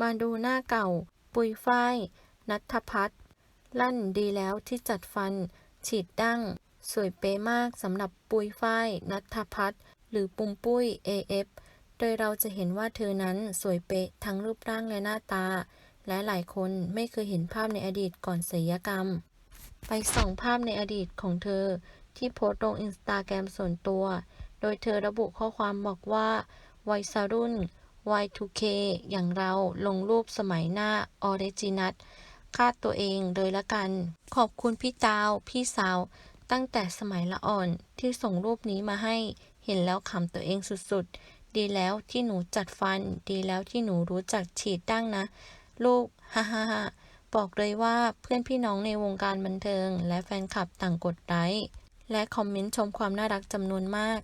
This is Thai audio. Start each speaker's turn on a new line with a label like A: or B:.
A: มาดูหน้าเก่า ปุยฝ้าย นัทพัฒน์ลั่นดีแล้วที่จัดฟัน ฉีดดั้ง สวยเป๊ะมากสำหรับปุยฝ้าย นัทพัฒน์หรือปุมปุ้ย AF โดยเราจะเห็นว่าเธอนั้นสวยเป๊ะทั้งรูปร่างและหน้าตา และหลายคนไม่เคยเห็นภาพในอดีตก่อนศัลยกรรม ไปส่องภาพในอดีตของเธอ ที่โพสต์ลงอินสตาแกรมส่วนตัว โดยเธอระบุข้อความบอกว่า วัยรุ่น Y2K อย่างเราลงรูปสมัยหน้าออเรจินัตคาดตัวเองเลยละกัน ขอบคุณพี่ตาว พี่สาว ตั้งแต่สมัยละอ่อนที่ส่งรูปนี้มาให้ เห็นแล้วขำตัวเองสุดๆ ดีแล้วที่หนูจัดฟัน ดีแล้วที่หนูรู้จักฉีดดั้งนะ ลูก ฮ่าฮ่าฮ่าบอกเลยว่าเพื่อนพี่น้องในวงการบันเทิง และแฟนคลับต่างกดไลค์และคอมเมนต์ชมความน่ารักจำนวนมาก